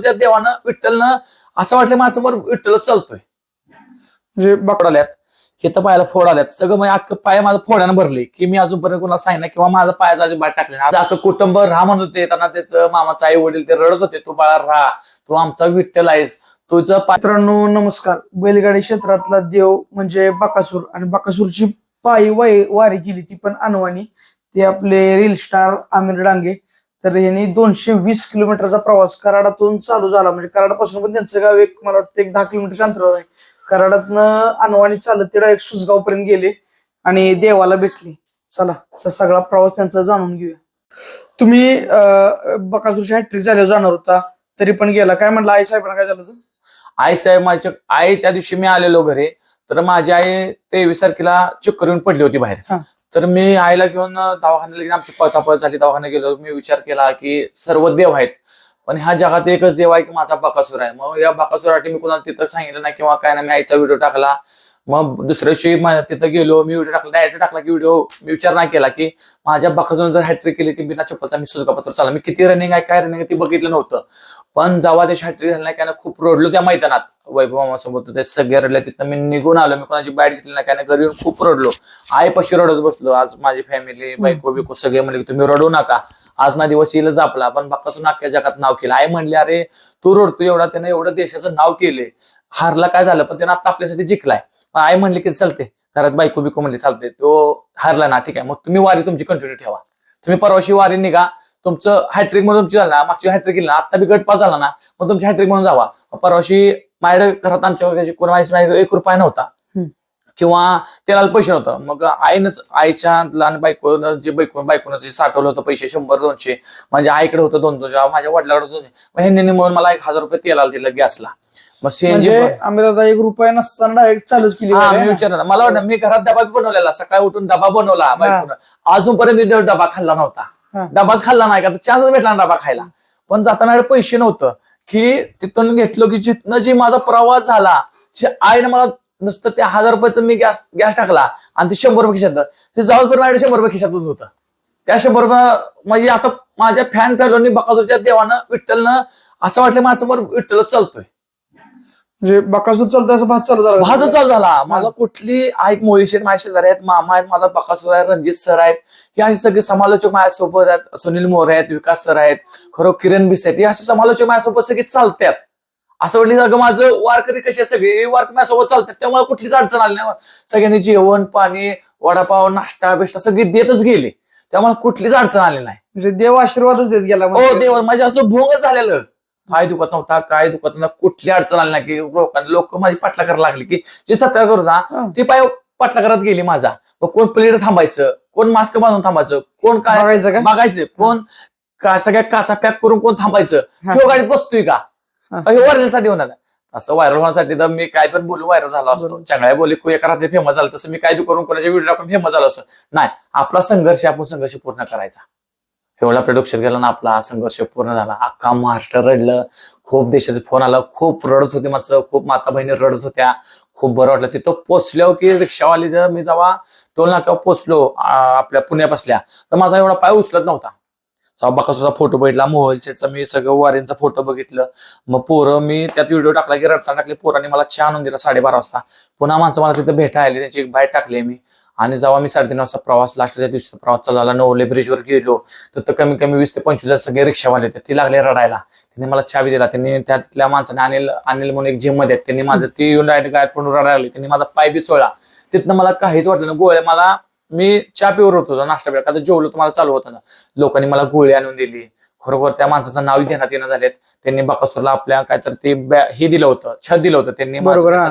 बकासूरच्या देवानं विठ्ठलनं असं वाटलं माझ्यासमोर विठ्ठल चालतोय. म्हणजे बक- आल्यात. हे तर पायाला फोड आल्यात. सगळं म्हणजे अख्खं पाय माझं फोड्यानं भरले की मी अजूनपर्यंत कोणाला सांगितलं किंवा माझा पायाचा अजिबात टाकले नाही. आज अख्खं कुटुंब राहा म्हणत होते त्यांना त्याचं मामाचा आई वडील ते रडत होते तू बाळा राहा तू आमचा विठ्ठल आहेस तुझं पाय मित्रांनो नमस्कार. बैलगाडी क्षेत्रातला देव म्हणजे बकासूर आणि बकासूरची पायी वारी केली ती पण अनवाणी. ते आपले रील स्टार आमिर डांगे. तर यांनी दोनशे वीस किलोमीटरचा प्रवास कराडातून चालू झाला. म्हणजे कराडापासून पण त्यांचं गाव एक मला वाटतं एक दहा किलोमीटर अंतरावर आहे. कराडातनं अनवाणी चालत ते डायरेक्ट सुसगाव पर्यंत गेले आणि देवाला भेटले. चला तर सगळा प्रवास त्यांचा जाणून घेऊया. तुम्ही बकासूरच्या हॅट्रिक झाल्यावर जाणार होता तरी पण गेला. काय म्हणलं आई साहेबांना काय झालं आई साहेब माझ्या आई त्या दिवशी मी आलेलो घरी तर माझी आई तेवीस तारखेला चक्कर येऊन पडली होती बाहेर. तर मी आईला घेऊन दवाखान्याला गेलो. आमची पळतापळ झाली. दवाखान्यात गेलो. मी विचार केला की सर्व देव आहेत. पण ह्या जगात एकच देव आहे की माझा बाकासूर आहे. मग या बाकासुरासाठी मी कुणाला तिथं सांगितलं नाही किंवा काय नाही. मी आईचा व्हिडिओ टाकला. मग दुसऱ्या दिवशी तिथं गेलो मी व्हिडिओ टाकला डायरेक्ट टाकला की व्हिडिओ मी विचार नाही केला की माझ्या बाकासून जर हॅट्रिक केली की बिना चप्पलचा मी सुजगापत्र चालला. मी किती रनिंग आहे काय रनिंग आहे ते बघितलं नव्हतं. पण जेव्हा त्याची हॅट्रिक झाली नाही काय खूप रडलो त्या मैदानात. वैभव मामासोबत होते सगळे रडले. तिथं मी निघून आलो मी कोणाची बॅट घेतली नाही काय नाही घरी येऊन खूप रडलो. आईपाशी रडत बसलो. आज माझी फॅमिली बायको बिको सगळे म्हणले की तुम्ही रडू नका. आज ना दिवस येईल जापला पण बाकासून अख्ख्या जगात नाव केलं. आई म्हणली अरे तू रडतो एवढा. त्यानं एवढं देशाचं नाव केले. हारला काय झालं पण त्यानं आता आपल्यासाठी जिंकलाय. आई म्हणली की चालते. घरात बायको बिको म्हणली चालते तो हारला ना ठीक आहे. मग तुम्ही वारी तुमची कंटिन्यू ठेवा. तुम्ही परवाशी वारी निघा. तुमचं हॅट्रिक म्हणून तुमची झाला ना मागची हॅट्रिक केली ना आता बी गट पास झाला ना मग तुमची हॅट्रिक म्हणून जावा. परवाशी माझ्या घरात आमच्या माझ्या एक रुपया नव्हता. किंवा त्याला पैसे नव्हतं. मग आईनंच आईच्या लहान बायकोनं जे बायको बायकोनं जे साठवलं होतं पैसे शंभर दोनशे. म्हणजे आईकडे होतं दोन दोनशे माझ्या वडिलाकडे दोनशे. मग ह्यांनी म्हणून मला एक हजार रुपये तेलाला दिलं गॅसला. मग सीएनजी म्हणजे आम्ही एक रुपया नसताना डायरेक्ट चालूच केली हा गाडी, ना? मला वाटलं मी घरात डबा बी बनवलेला. सकाळी उठून डबा बनवला. बायकोनं अजूनपर्यंत मी डबा खाल्ला हा. नव्हता डबाच खाल्ला नाही का चान्सच भेटला ना डबा खायला. पण जाताना माझ्याकडे पैसे नव्हतं की तिथून घेतलं की जिथनं जी माझा प्रवास झाला जी आईने मला नुसतं त्या हजार रुपयाचं मी गॅस गॅस टाकला आणि ते शंभर रुपये खिशात ते जवळपर्यंत माझ्याकडे शंभर रुपये खिशातच होतं. त्या शंभर रुपये म्हणजे असं माझ्या फॅन फॅलोनी बकासूरच्या देवानं विठ्ठलनं असं वाटलं माझ्यासमोर विठ्ठलच चालतोय. म्हणजे बकासूर चालतं असं भात चालू झाला. भाजच चालू झाला. माझा कुठली ऐक मोळीशेठ माझ्या शेजारी आहेत मामा आहेत माझा बकासूर आहे रणजित सर आहेत. हे असे सगळे समालोचक माझ्यासोबत आहेत. सुनील मोरे आहेत विकास सर आहेत खरं किरण बिस आहेत. हे असे समालोचक माझ्यासोबत सगळे चालतात असं वाटलं सगळं माझं वारकरी कसे सगळे? वारकरी माझ्यासोबत चालतात. तेव्हा मला कुठलीच अडचण आली नाही. सगळ्यांनी जेवण पाणी वडापाव नाश्ता बिष्टा सगळी देतच गेले. त्यामुळे कुठलीच अडचण आली नाही. म्हणजे देव आशीर्वादच देत गेला हो देव. माझे असं भोंगच झालेलं. पाय दुखत नव्हता काय दुखत नव्हता कुठली अडचण आली नाही की लोकांना लोक माझी पाटला करायला लागली की जे सत्कार करत हा. ना ती पाय पाटला करत गेली माझा मग कोण प्लेट थांबायचं कोण मास्क बांधून थांबायचं कोण काय बघायचं बघायचं कोण का सगळ्या काचा पॅक करून कोण थांबायचं. किंवा गाडीत बसतोय का हा. व्हायरलसाठी होणार. असं व्हायरल होण्यासाठी तर मी काय पण बोलू व्हायरल झाला असतो. चांगल्या बोली को एका रात्री फेमस झालं तसं मी काय करून कोणाच्या व्हिडिओ टाकून फेमस झालो असं नाही आपला संघर्ष आपण संघर्ष पूर्ण करायचा एवढा आपल्या डोक्यात गेला ना आपला हा संघर्ष पूर्ण झाला. अख्खा महाराष्ट्र रडलं. खूप देशाचं फोन आला. खूप रडत होते माझं खूप माता बहिणी रडत होत्या. खूप बरं वाटलं. तिथं पोचल्यावर की रिक्षावाली जर मी जेव्हा टोल नाक्यावर पोचलो आपल्या पुण्यापासल्या तर माझा एवढा पाय उचलत नव्हता. जेव्हा फोटो बघितला मोबाईल मी सगळं वारींचा फोटो बघितलं. मग पोरं मी त्यात व्हिडिओ टाकला की रडता टाकले पोरांनी मला छान आणून दिला साडेबारा वाजता. पुन्हा माणसं मला तिथं भेटायला आली. त्यांची एक बाईट टाकली मी आणि जेव्हा मी साडेतीन वाजता प्रवास लास्टच्या दिवशी प्रवास चालू झाला नवले ब्रिजवर गेलो तर कमी कमी वीस ते पंचवीस हजार सगळे रिक्षावाले होते. ती लागले रडायला. त्यांनी मला चावी दिला. त्यांनी त्यातल्या माणसाने अनिल अनिल म्हणून एक जिममध्ये. त्यांनी माझं ती येऊन डायरेक्ट गायत पडून रडायला लागली. त्यांनी माझा पाय बी चोळला तिथनं मला काहीच वाटलं नाही. गोळ्या मला मी चहा पिवर होतो नाश्ता का तर जेवलो तुम्हाला चालू होतं ना. लोकांनी मला गोळी आणून दिली. खरोखर त्या माणसाचं नाव देण्यात येणं झालेत. त्यांनी बकासूरला आपल्या काय तर ते हे दिलं होतं. छत दिलं होतं. त्यांनी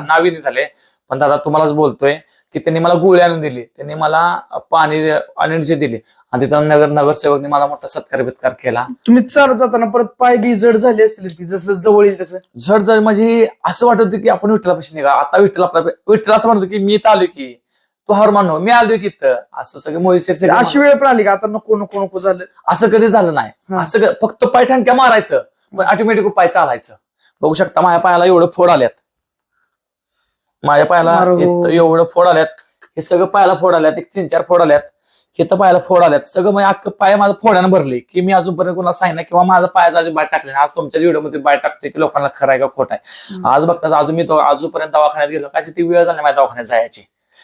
नाव नाही झाले. पण दादा तुम्हालाच बोलतोय. की त्यांनी मला गोळी आणून दिली. त्यांनी मला पाणी एनर्जी दिली. आणि तिथं नगर नगरसेवकने मला मोठा सत्कार बित्कार केला. तुम्ही चालत जाताना परत पाय बी जड झाले असतील की जसं जवळ येईल तसं? झड झड म्हणजे असं वाटत होतं की आपण विठ्ठलापाशी निघा. आता विठ्ठल आपला विठ्ठल असं म्हणतो की मी इथं आलो की तू हार मानो मी आलोय की इथं. असं सगळं मोहित अशी वेळ पण आली का? आता नको नको नको झालं. असं कधी झालं नाही. असं फक्त पाय ठणक्या मारायचं. पण ऑटोमॅटिक पाय चालायचं. बघू शकता माझ्या पायाला एवढं फोड आल्यात माझ्या पायाला. इथं एवढं फोड आल्यात. हे सगळं पायाला फोड आल्यात. एक तीन चार फोड आल्यात. हे तर पायाला फोड आल्यात. सगळं म्हणजे अख्खं पाय माझं फोड्यानं भरले की मी अजूनपर्यंत कोणाला सांगितलं किंवा माझा पायाचा अजून बाय टाकले आज तुमच्या व्हिडिओमध्ये बाय टाकते की लोकांना खरं आहे का खोट आहे. आज बघता अजून मी तो अजूनपर्यंत दवाखान्यात गेलो. काय ती वेळ झाली माझ्या दवाखान्यात जायची.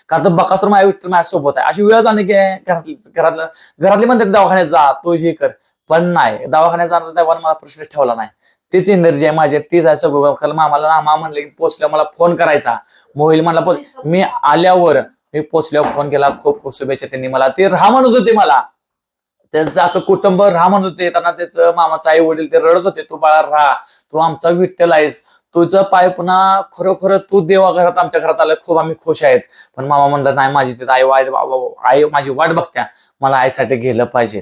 कारण तर बकासूर माझ्या विठ्ठल माझ्या सोबत आहे. अशी वेळ झाली की घरातली घरातलं घरातली म्हणतात दवाखान्यात जा तो हे कर. पण नाही. दवाखान्यात जाण्याचा मला प्रश्न ठेवला नाही. तीच एनर्जी आहे माझी तीच आहे सगळं. मामाला मामा म्हणले की पोचल्या मला फोन करायचा. मोहिल म्हणला पोच मी आल्यावर मी पोचल्यावर फोन केला. खूप खूप शुभेच्छा त्यांनी मला. ते राहा म्हणत होते मला. त्यांचं अख्खं कुटुंब राहा म्हणत होते. त्यांना त्याचं मामाचं आई वडील ते रडत होते. तू बाळा राहा. तू आमचा विठ्ठल आहेस. तुझं पाय पुन्हा खरोखर तू देवा घरात आमच्या घरात आलं. खूप आम्ही खुश आहेत. पण मामा म्हणलं नाही माझी तिथं आई वाट आई माझी वाट बघत्या. मला आईसाठी गेलं पाहिजे.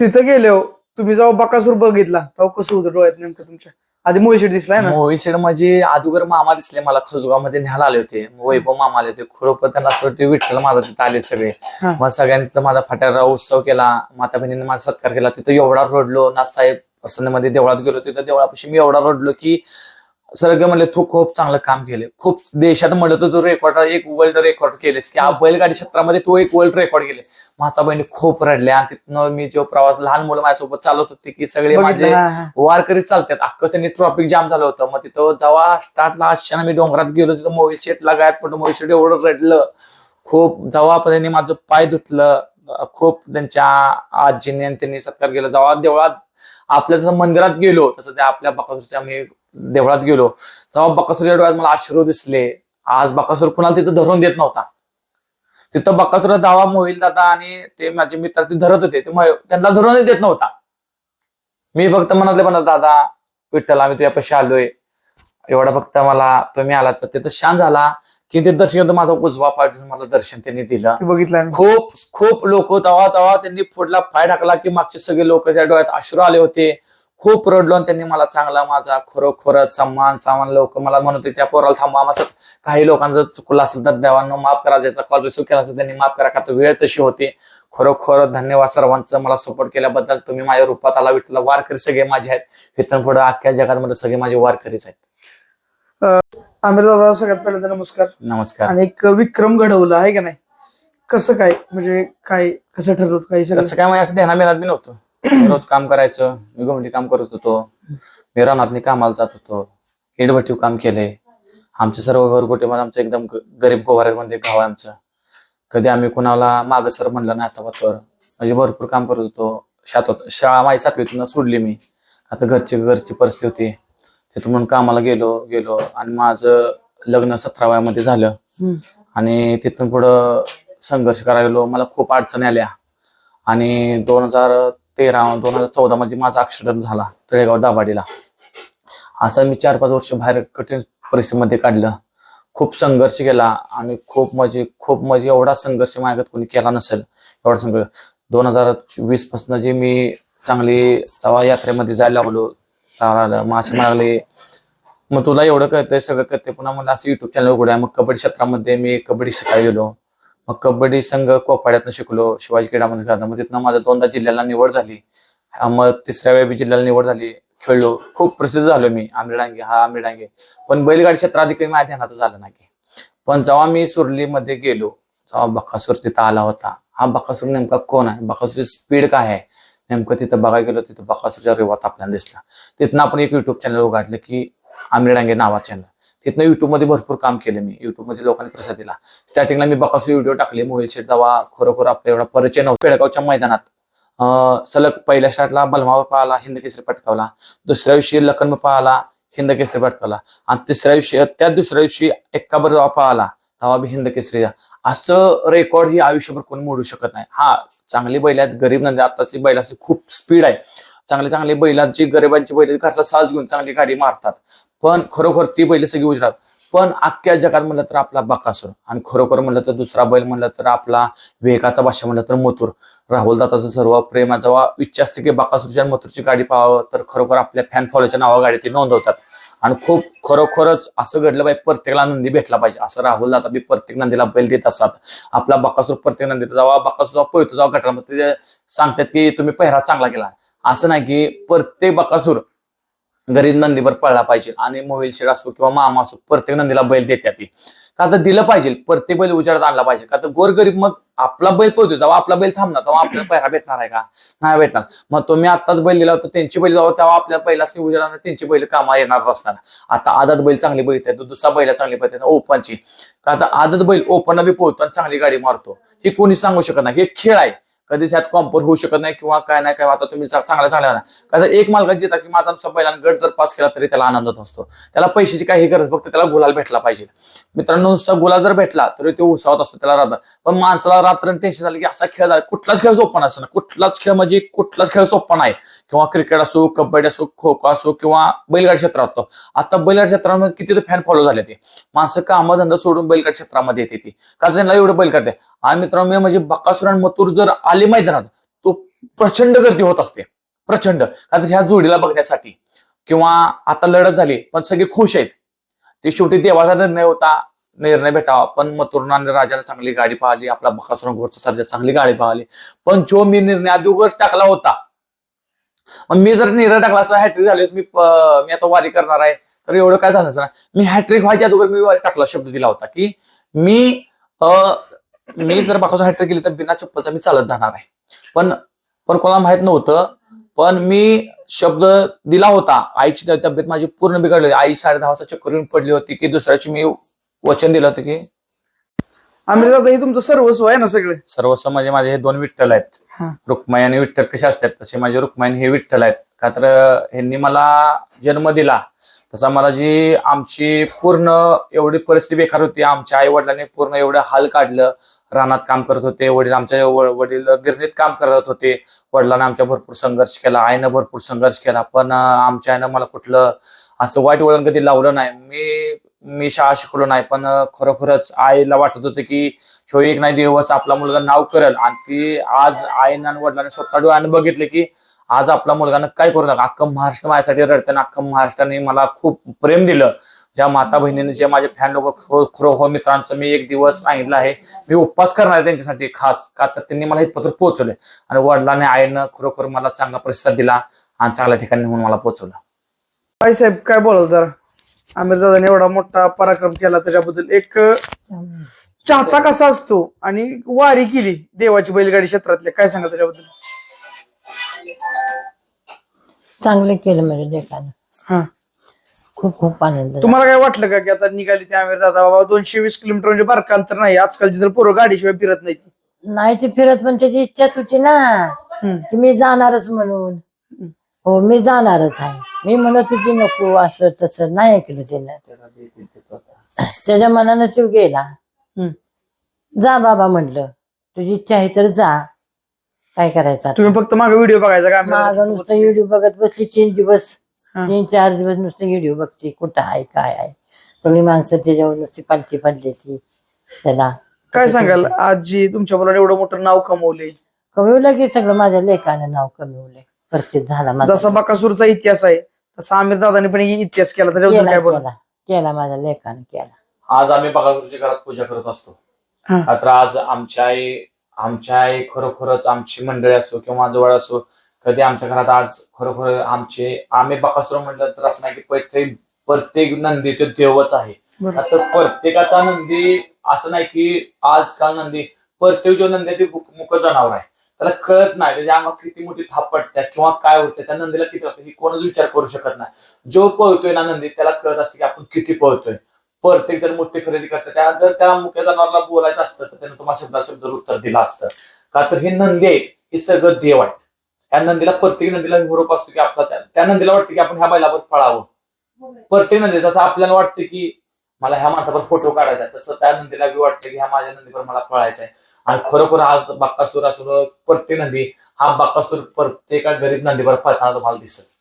तिथं गेले हो. तुम्ही जेव्हा बकासूर बघितला तेव्हा कसं होतं डोळ्यात नेमकं तुमच्या? आधी मोहिशेड दिसलाय ना? मोहित शेड म्हणजे अगोदर मामा दिसले मला खजुगामध्ये न्यायला आले होते. वैभव मामा आले होते. खरोखर त्यांना असं वाटतं विठ्ठल माझा तिथं आले सगळे. हा. मग सगळ्यांनी तिथं माझा फाट्याला उत्सव केला. माता बहिणीने माझा सत्कार केला. तिथं एवढा रडलो नासाहेब प्रसन्नमध्ये देवळात गेलो. तिथं देवळापाशी मी एवढा रडलो की सगळे म्हणले तू खूप चांगलं काम केले. खूप देशात म्हणलं तर तू रेकॉर्ड एक वर्ल्ड रेकॉर्ड केलेस की आप बैलगाडी क्षेत्रामध्ये तू एक वर्ल्ड रेकॉर्ड केले. माता बहिणी खूप रडल्या आणि तिथनं मी जो प्रवास लहान मुलं माझ्यासोबत चालत होते की सगळे माझे हा, हा. वारकरी चालतात. अख्खं त्यांनी ट्रॉफिक जाम झालं होतं. मग तिथं जेव्हा स्टार्टला अशाने मी डोंगरात गेलो तिथं मोहिल शेटला गायत पडलं मोहिल शेट एवढं रडलं. खूप जेव्हा पण त्यांनी माझं पाय धुतलं खूप त्यांच्या आजीने त्यांनी सत्कार केला. जेव्हा देवळात आपल्या जसं मंदिरात गेलो तसं त्या आपल्या बकासूरच्या आम्ही देवळात गेलो जेव्हा बकासूरच्या डोळ्यात मला आश्रू दिसले. आज बकासूर कुणाला तिथं धरून देत नव्हता. तिथं बकासूर दावा मोहिल दादा आणि ते माझे मित्र ते धरत होते. ते त्यांना धरूनच देत नव्हता. मी फक्त म्हणाले म्हणत दादा विठ्ठल आम्ही तुझ्यापाशी आलोय. एवढा फक्त मला तुम्ही आला तर तिथं शांत झाला. की ते दर्शन माझा उजवा पाय धरून मला दर्शन त्यांनी दिलं. बघितलं. खूप खूप लोक तवा तवा त्यांनी पुढला पाय टाकला की मागचे सगळे लोक ज्या डोळ्यात अश्रू आले होते. खूप रडलो आणि त्यांनी मला चांगला माझा खरोखरच सन्मान सामान लोक मला म्हणत होते त्या पोराला थांबा माझं काही लोकांचं चुकलं असेल तर देवांना माफ करा ज्याचा कॉल रिसिव्ह केला असेल त्यांनी माफ करा का तर वेळ तशी होती. खरोखर धन्यवाद सर्वांचं मला सपोर्ट केल्याबद्दल. तुम्ही माझ्या रूपात आला विठला वारकरी सगळे माझे आहेत. इथून पुढे अख्ख्या जगामध्ये सगळे माझे वारकरीच आहेत. आमिर दादा सगळ्यात पहिल्यांदा नमस्कार. नमस्कार. आणि एक विक्रम घडवला आहे का नाही? कसं काय म्हणजे काय कसं ठरवत काही सगळं? कसं काय म्हणजे असं ध्याना मिळत मी नव्हतं. रोज काम करायचं मी काम करत होतो मी रानातनी कामाला जात होतो इडभट्टीव काम केलंय आमचे सर्व घरगोटे आमचं एकदम गरीब गोवाऱ्यामध्ये गाव आहे आमचं. कधी आम्ही कुणाला मागं सर म्हणलं नाही हातापातवर म्हणजे भरपूर काम करत होतो. शातात शाळा माझी सातवीतून सोडली मी. आता घरची घरची परिस्थिती होती. तिथून म्हणून कामाला गेलो गेलो. आणि माझं लग्न सतरा वयामध्ये झालं. आणि तिथून पुढं संघर्ष करायला मला खूप अडचणी आल्या. आणि दोन हजार तेरा दोन हजार चौदा मध्ये माझा ऍक्सिडेंट झाला तळेगाव दाभाडीला. असं मी चार पाच वर्ष बाहेर कठीण परिस्थितीमध्ये काढलं. खूप संघर्ष केला आणि खूप म्हणजे खूप म्हणजे एवढा संघर्ष माझ्यात कोणी केला नसेल एवढा संघर्ष. दोन हजार वीसपासून जे मी चांगली चवा यात्रेमध्ये जायला लागलो चालायला मासे मारले मग तुला एवढं कळतंय सगळं कळतंय पुन्हा मला असं युट्यूब चॅनल उघड्या मग कबड्डी क्षेत्रामध्ये मी कबड्डी शिकायला गेलो. मग कबड्डी संघ कोपाड्यातनं शिकलो शिवाजी क्रीडामध्ये करता मग तिथनं माझं दोनदा जिल्ह्याला निवड झाली. मग तिसऱ्या वेळी जिल्ह्याला निवड झाली. खेळलो. खूप प्रसिद्ध झालो मी. आंबे डांगे हा आंबे डांगे पण बैलगाडी क्षेत्रात अधिक माझ्या ध्यानात झालं नाही. पण जेव्हा मी सुरलीमध्ये गेलो जेव्हा बकासूर तिथं आला होता हा बकासूर नेमका कोण आहे? बकासूरची स्पीड काय आहे? नेमकं तिथं बघायला गेलो तिथं बकासूरच्या रेवात आपल्याला दिसला. तिथनं आपण एक युट्यूब चॅनल उघडलं की आंबेडांगे डांगे चॅनल तिथनं युट्यूबमध्ये भरपूर काम केलं मी. युट्यूबमध्ये लोकांनी प्रसाद दिला. स्टार्टिंगला मी बकासू व्हिडिओ टाकले मोहित शेठ जेव्हा खरोखर आपला एवढा परिचय नव्हता. पेडगावच्या मैदानात सलग पहिल्या स्टार्टला बलमावर पाहला हिंद केसरी पटकावला. दुसऱ्या दिवशी लखन पाहला हिंद केसरी पटकावला. आणि तिसऱ्या दिवशी त्या दुसऱ्या दिवशी एक्काबर जेव्हा पाहला तेव्हा बी हिंद केसरी असं रेकॉर्ड ही आयुष्यभर कोणी मोडू शकत नाही. हा चांगली बैल आहेत गरीब नंदी आताची बैल खूप स्पीड आहे. चांगली चांगले बैलांची गरिबांची बैल घरचा साज घेऊन चांगली गाडी मारतात. पण खरोखर ती बैल सगळी उजरात. पण अख्ख्या जगात म्हणलं तर आपला बकासूर आणि खरोखर म्हणलं तर दुसरा बैल म्हणलं तर आपला विवेकाचा भाषा म्हणलं तर मथुर. राहुल दादाचं सर्व प्रेमाचा जेव्हा इच्छा असते की बकासूरच्या आणि मथुरची गाडी पाहावं तर खरोखर आपल्या फॅन फॉलोच्या नावा गाडी ते नोंदवतात. आणि खूप खरोखरच असं घडलं पाहिजे प्रत्येकाला नंदी भेटला पाहिजे. असं राहुल दादा बी प्रत्येक नंदीला बैल देत असतात. आपला बकासूर प्रत्येक नंदीचा जेव्हा बकासूर जेव्हा पळतो जेव्हा गटामध्ये ते सांगतात की तुम्ही पहिरा चांगला केला. असं नाही की प्रत्येक बकासूर घरी नंदीवर पळला पाहिजे आणि मोहिल शेड असो किंवा मामा असो प्रत्येक नंदीला बैल देतात ती. का तर दिलं पाहिजे प्रत्येक बैल उजाडात आणला पाहिजे. का तर गोरगरीब मग आपला बैल पोहतो जेव्हा आपला बैल थांबणार तेव्हा आपल्याला पहिला भेटणार आहे का? नाही भेटणार. मग तुम्ही आताच बैल दिला होता त्यांची बैल जावं तेव्हा आपल्या पहिलाच उजाडाने त्यांची बैल कामा येणार असणार. आता आदत बैल चांगली बैल आहेत दुसरा बैल चांगली बैल ओपनची. का तर आदत बैल ओपनला बी पोहतो आणि चांगली गाडी मारतो. हे कोणी सांगू शकत नाही. हे खेळ आहे. कधीच ह्यात कॉम्पोर होऊ शकत नाही किंवा काय नाही काय आता तुम्ही चांगला चांगल्या कारण एक का जिता एक मालकाची जिताची माझा नुसता बैलानं गट जर पास केला तरी त्याला आनंदात असतो. त्याला पैशाची काही गरज फक्त त्याला गुलाल भेटला पाहिजे. मित्रांनो नुसता गुलाल जर भेटला तरी तो उत्साहात असतो त्याला रात्र पण माणसाला रात्र टेन्शन झालं की असा खेळ झाला कुठलाच खेळ सोपा नसतो ना. कुठलाच खेळ म्हणजे कुठलाच खेळ सोपा नाही. किंवा क्रिकेट असो कबड्डी असो खो खो असो किंवा बैलगाडी क्षेत्रात असतो आता बैलगाडी क्षेत्रामध्ये किती फॅन फॉलो झाले ते. माणसं कामधंदा सोडून बैलगाडी क्षेत्रामध्ये येते ती. कारण त्यांना एवढं बैल करते. आणि मित्रांनो मी म्हणजे बकासुर आणि मथुर जर आले मैदानात तो प्रचंड गर्दी होत असते. प्रचंड. कारण ह्या जोडीला बघण्यासाठी. किंवा आता लढत झाली पण सगळे खुश आहेत. ते शेवटी देवाचा निर्णय होता. निर्णय भेटावा. पण मथुरनं राजाला चांगली गाडी पाहिली. आपला बकासूर घोरचा सर्जा चांगली गाडी पाहिली. पण जो मी निर्णय आधी उगाच टाकला होता. मग मी जर निर्णय टाकला असता हॅट्रिक झाली मी मी आता वारी करणार आहे. तर एवढं काय झालं ना मी हॅट्रिक व्हायच्या अगोदर मी वारी टाकला शब्द दिला होता की मी अ, मी जर बाकासूर हॅट्रिक केली तर बिना चप्पलचा मी चालत जाणार आहे. पण पण कोणाला माहीत नव्हतं पण मी शब्द दिला होता. आईची तब्येत माझी पूर्ण बिघडली. होती. आई साडे दहा वाजता चक्कर येऊन पडली होती की दुसऱ्याची मी वचन दिलं होतं की दादा हे तुमचं सर्वस्व आहे ना सगळे? सर्वस्व म्हणजे माझे हे दोन विठ्ठल आहेत. हा. रुक्माई आणि विठ्ठल कसे असतात? तसे माझे रुक्माई आणि हे विठ्ठल आहेत. का तर ह्यांनी मला जन्म दिला. तसा मला जी आमची पूर्ण एवढी परिस्थिती बेकार होती. आमच्या आई वडिलांनी पूर्ण एवढं हाल काढलं. रानात काम करत होते. वडील आमच्या वडील गिरणीत काम करत होते. वडिलांना आमच्या भरपूर संघर्ष केला. आईनं भरपूर संघर्ष केला. पण आमच्या आईनं मला कुठलं असं वाईट वळण कधी लावलं नाही. मी मी शाळा शिकलो नाही. पण खरोखरच आईला वाटत होतं की शो एक नाही दिवस आपला मुलगा नाव करेल. आणि ती आज आईनं आणि वडिलांनी स्वतः डोळ्यानं बघितले की आज आपला मुलगानं काय करू नका. अख्खं महाराष्ट्र माझ्यासाठी रडताना अख्खं महाराष्ट्राने मला खूप प्रेम दिलं. ज्या माता बहिणीने जे माझे फॅन लोक खरो हो मित्रांचं मी एक दिवस सांगितलं आहे मी उपवास करणार आहे त्यांच्यासाठी खास. का तर त्यांनी मला इथपर्यंत पोहोचवले आणि वडिलांनी आईनं खरोखर मला चांगला प्रतिसाद दिला आणि चांगल्या ठिकाणी म्हणून मला पोहोचवलं. आई साहेब काय बोलाल जर? आमिर दादाने एवढा मोठा पराक्रम केला त्याच्याबद्दल. एक चाहता कसा असतो? आणि वारी केली देवाची बैलगाडी क्षेत्रातल्या. काय सांगा त्याच्याबद्दल? चांगलं केलं म्हणजे लेखानं हा. खूप खूप आनंद झाला. तुम्हाला काय वाटलं का की आता निघाली ते आमिर दादा? बाबा दोनशे वीस किलोमीटर म्हणजे बारका अंतर नाही. आजकालची तर पोरं गाडीशिवाय फिरत नाही नाही ते फिरत पण त्याची इच्छाच होती ना. की मी जाणारच म्हणून. हो मी जाणारच आहे. मी म्हणत होती नको असं तसं नाही ऐकलं त्यानं त्याच्या मनानं तो गेला. हम्म. जा बाबा म्हटलं तुझी इच्छा आहे तर जा. काय करायचं आता? तुम्ही फक्त मागे व्हिडिओ बघायचा का? दादा? नुसतं व्हिडिओ बघत बसली तीन दिवस हा. तीन चार दिवस नुसतं व्हिडिओ बघते. कुठं आहे काय आहे? सगळी माणसं त्याच्यावर नुसती पालती पडली ती. त्याला काय सांगाल? आजी तुमच्या मुलाने एवढं मोठं नाव कमवले कमवलं की सगळं माझ्या लेखानं नाव कमवलंय. प्रसिद्ध झाला माझा जसा बकासूरचा इतिहास आहे तसा आमिर दादाने पण इतिहास केला. त्याच्याबद्दल केला काय बोला केला. केला माझ्या लेखानं केला. आज आम्ही बगासूरच्या घरात पूजा करत असतो. हा. मात्र आज आमच्या आई आमच्या आई खरोखरच आमची मंडळी असो किंवा जवळ असो कधी आमच्या घरात आज खरोखर आमचे आम्ही बकासूर म्हटलं तर असं नाही की प्रत्येक प्रत्येक नंदी तो देवच आहे. आता प्रत्येकाचा नंदी असं नाही की आजकाल नंदी प्रत्येक जो नंदी आहे ते मुक जनावर आहे. त्याला कळत नाही त्याच्या अंगात किती मोठी थाप पडते किंवा काय होते त्या नंदीला किती होतं ही कोणच विचार करू शकत नाही. जो पळतोय ना नंदी त्यालाच कळत असते की आपण किती पळतोय. प्रत्येक जण मोठी खरेदी करतात. त्या जर त्या मुख्य जनावरला बोलायचं असतं तर त्यानं तुम्हाला शब्दा शब्द उत्तर दिलं असतं. का तर हे नंदी आहे हे सगळं देव आहेत. या नंदीला प्रत्येक नंदीला हुरूप असतो की आपला त्या- त्या नंदीला वाटतं की आपण ह्या बैलावर पळावं. प्रत्येक नंदी जसं आपल्याला वाटतं की मला ह्या माणसावर फोटो काढायचा आहे, तसं त्या नंदीला बी वाटतं की ह्या माझ्या नंदीवर मला पळायचं आहे. आणि खरोखर आज बाक्कासूर असो प्रत्येक नंदी हा बाक्कासूर प्रत्येका गरीब नंदीवर पळताना तुम्हाला दिसत.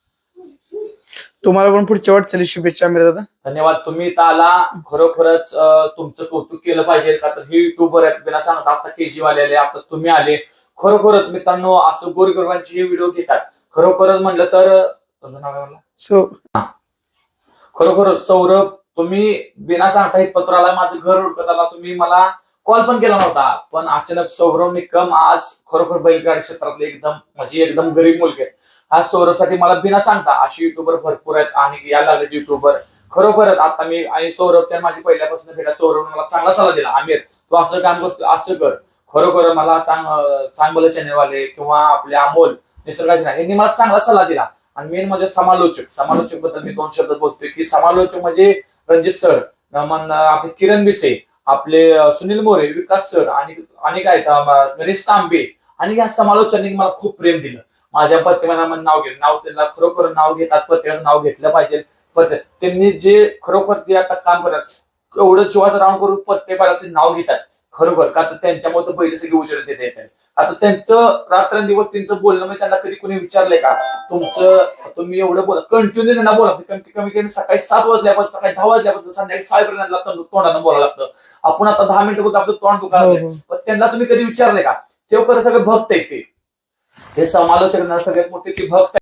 तुम्हाला पण पुढच्या वाटचाली शुभेच्छा आमिर दादा. धन्यवाद. तुम्ही इथं आला. खरोखरच तुमचं कौतुक केलं पाहिजे. का तर हे युट्यूबर आहेत. बिना सांगता आता के जी वाले आले आता तुम्ही आले. खरोखरच मित्रांनो असं गोरगरबांचे हे व्हिडिओ घेतात. खरोखरच म्हणलं तर तुझं नाव काय म्हणलं? सो खरोखर सौरभ तुम्ही बिना सांगता हे पत्र आला माझं घर उडकत आला. तुम्ही मला कॉल पण केला नव्हता. पण अचानक सौरव निकम आज खरोखर बैलगाडी क्षेत्रातले एकदम म्हणजे एकदम गरीब मुलगे हा सौरवसाठी मला बिना सांगता असे युट्यूबर भरपूर आहेत आणि या लागले युट्यूबर खरोखरच आता मी आणि सौरवच्या माझी पहिल्यापासून भेटा सौरभने मला चांगला सल्ला दिला. आमिर तू असं काम करतो असं कर. खरोखर मला चांग चांगलं चॅनलवाले किंवा आपले अमोल निसर्गाचे नाही यांनी मला चांगला सल्ला दिला. आणि मेन म्हणजे समालोचक. समालोचकबद्दल मी दोन शब्द बोलतोय की समालोचक म्हणजे रणजित सर आपले किरण बिसे. आपले सुनील मोरे विकास सर आणि आणि काय नरेश तांबे आणि या समालोचकांनी मला खूप प्रेम दिलं. माझ्या पत्रकारांना नाव घेतलं. नाव त्यांना खरोखर नाव घेतात प्रत्येकाचं नाव घेतलं पाहिजे. पत्र त्यांनी जे खरोखर ते आता काम करतात एवढं जीवाचं राऊंड करून प्रत्येकाचे नाव घेतात. खरोखर. का तर त्यांच्यामुळे पहिले सगळे उजेड देत येतात आता त्यांचं रात्रंदिवस त्यांचं बोलणं म्हणजे त्यांना कधी कोणी विचारलंय का? तुमचं तुम्ही एवढं बोला कंटिन्यू त्यांना बोला. कमी कमी कमी सकाळी सात वाजल्यापासून सकाळी दहा वाजल्यापासून संध्याकाळी सहापर्यंत लागतं तोंडानं बोलावं लागतं. आपण आता दहा मिनिटं बोलतो आपलं तोंड हो, दुखायला हो. पण त्यांना तुम्ही कधी विचारलंय का? ते खरं सगळे भक्त आहेत ते. ते समालोचक सगळ्यात मोठे ते भक्त.